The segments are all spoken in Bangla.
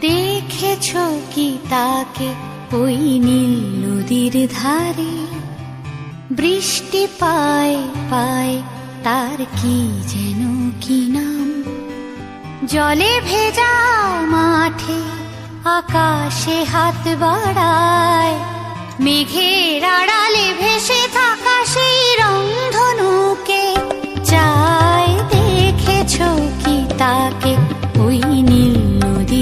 দেখেছ কি তাকে? ওই নীল নদীর ধারে। বৃষ্টি পায় পায়, তার কি যেন কি নাম? জলে ভেজা মাঠে আকাশে হাত বাড়ায়। মেঘের আড়ালে ভেসে থাকা সেই রংধনুকে। চায় দেখেছ কি তাকে?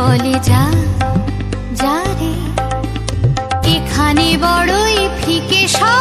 বলে যা যা রে। এখানে বড়ই ফিকে সব।